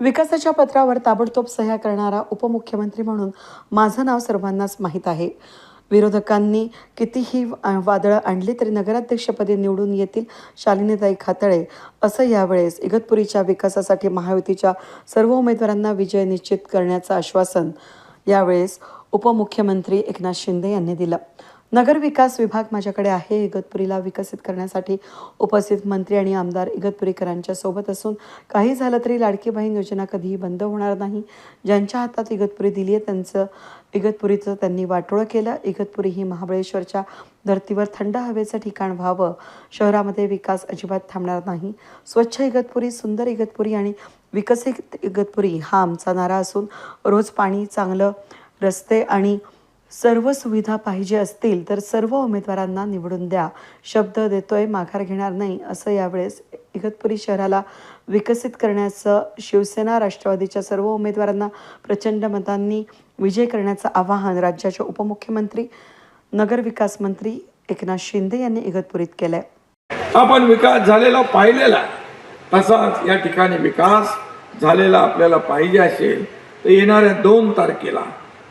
विकासाच्या पत्रावर ताबडतोब सह्या करणारा उपमुख्यमंत्री म्हणून माझं नाव सर्वांनाच माहीत आहे. विरोधकांनी कितीही वादळं आणली तरी नगराध्यक्षपदी निवडून येतील शालिनीताई खातळे असं यावेळेस इगतपुरीच्या विकासासाठी महायुतीच्या सर्व उमेदवारांना विजय निश्चित करण्याचं आश्वासन यावेळेस उपमुख्यमंत्री एकनाथ शिंदे यांनी दिलं. नगर विकास विभाग माझ्याकडे आहे. इगतपुरीला विकसित करण्यासाठी उपस्थित मंत्री आणि आमदार इगतपुरीकरांच्या सोबत असून काही झालं तरी लाडकी बहीण योजना कधीही बंद होणार नाही. ज्यांच्या हातात इगतपुरी दिली आहे त्यांचं इगतपुरीचं त्यांनी वाटोळं केलं. इगतपुरी ही महाबळेश्वरच्या धर्तीवर थंड हवेचं ठिकाण व्हावं. शहरामध्ये विकास अजिबात थांबणार नाही. स्वच्छ इगतपुरी सुंदर इगतपुरी आणि विकसित इगतपुरी हा आमचा नारा असून रोज पाणी चांगलं रस्ते आणि सर्व सुविधा पाहिजे असतील तर सर्व उमेदवारांना निवडून द्या. शब्द देतोय माघार घेणार नाही असं यावेळेस इगतपुरी शहराला विकसित करण्याचं शिवसेना राष्ट्रवादीच्या सर्व उमेदवारांना प्रचंड मतांनी विजय करण्याचं आवाहन राज्याचे उपमुख्यमंत्री नगरविकास मंत्री एकनाथ शिंदे यांनी इगतपुरीत केलंय. आपण विकास झालेला पाहिलेला तसाच या ठिकाणी विकास झालेला आपल्याला पाहिजे असेल तर येणाऱ्या दोन तारखेला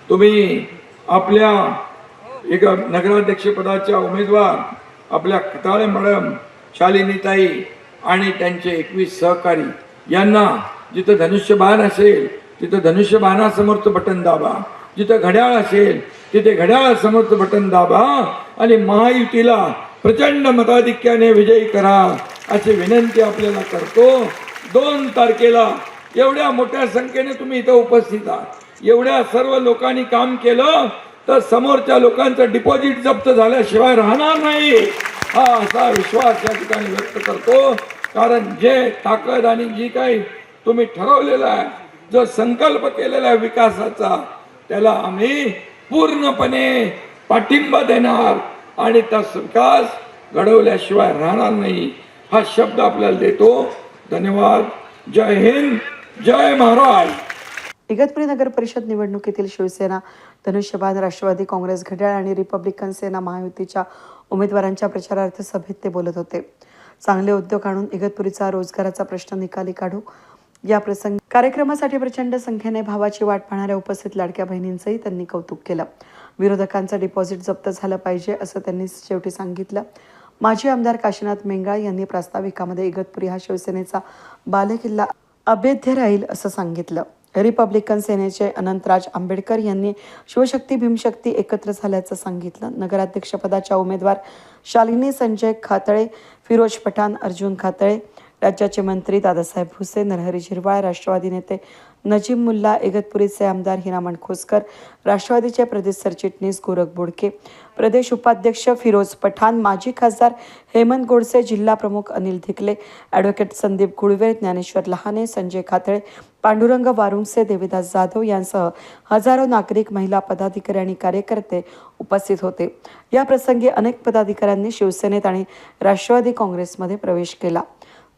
तुम्ही आपल्या एक नगराध्यक्षपदाच्या उमेदवार आपल्या खताळे मॅडम शालिनीताई आणि त्यांचे एकवीस सहकारी. यांना जिथं धनुष्यबाण असेल तिथं धनुष्यबाणासमोरचं बटन दाबा. जिथं घड्याळ असेल तिथे घड्याळासमोरचं बटन दाबा. आणि महायुतीला प्रचंड मताधिक्याने विजयी करा अशी विनंती आपल्याला करतो. दोन तारखेला एवढ्या मोठ्या संख्येने तुम्ही इथं उपस्थित आहात. एवढ्या सर्व लोकांनी काम केलं तर समोरच्या लोकांचं डिपॉझिट जप्त झाल्याशिवाय राहणार नाही. हा असा विश्वास या ठिकाणी व्यक्त करतो. कारण जे ताकद आणि जी काही तुम्ही ठरवलेलं आहे जो संकल्प केलेला आहे विकासाचा त्याला आम्ही पूर्णपणे पाठिंबा देणार आणि त्या विकास घडवल्याशिवाय राहणार नाही. हा शब्द आपल्याला देतो. धन्यवाद. जय हिंद. जय महाराज. इगतपुरी नगर परिषद निवडणुकीतील शिवसेना धनुष्यबाद राष्ट्रवादी काँग्रेस घड्याळ आणि रिपब्लिकन सेना महायुतीच्या उमेदवारांच्या प्रचारार्थ सभेत ते बोलत होते. चांगले उद्योग आणून इगतपुरीचा रोजगाराचा प्रश्न निकाली काढू. या प्रसंगी कार्यक्रमासाठी प्रचंड संख्येने भावाची वाट पाहणाऱ्या उपस्थित लाडक्या बहिणींचंही त्यांनी कौतुक केलं. विरोधकांचं डिपॉझिट जप्त झालं पाहिजे असं त्यांनी शेवटी सांगितलं. माजी आमदार काशीनाथ मेंगाळ यांनी प्रास्ताविकामध्ये इगतपुरी हा शिवसेनेचा बालेकिल्ला अभेद्य राहील असं सांगितलं. रिपब्लिकन सेनेचे अनंतराज आंबेडकर यांनी शिवशक्ती भीमशक्ती एकत्र झाल्याचं सांगितलं. नगराध्यक्षपदाच्या उमेदवार शालिनी संजय खातळे फिरोज पठाण अर्जुन खातळे राज्याचे मंत्री दादासाहेब भुसे नरहरी झिरवाळ राष्ट्रवादी नेते नजीम मुल्ला इगतपुरीचे आमदार हिरामण खोसकर राष्ट्रवादीचे प्रदेश सरचिटणीस गोरख बोडके प्रदेश उपाध्यक्ष फिरोज पठाण माजी खासदार हेमंत गोडसे जिल्हा प्रमुख अनिल धिकले ॲडव्होकेट संदीप गुळवे ज्ञानेश्वर लहाने संजय खातळे पांडुरंग वारुंगसे देवीदास जाधव यांसह हजारो नागरिक महिला पदाधिकारी आणि कार्यकर्ते उपस्थित होते. या प्रसंगी अनेक पदाधिकाऱ्यांनी शिवसेनेत आणि राष्ट्रवादी काँग्रेसमध्ये प्रवेश केला.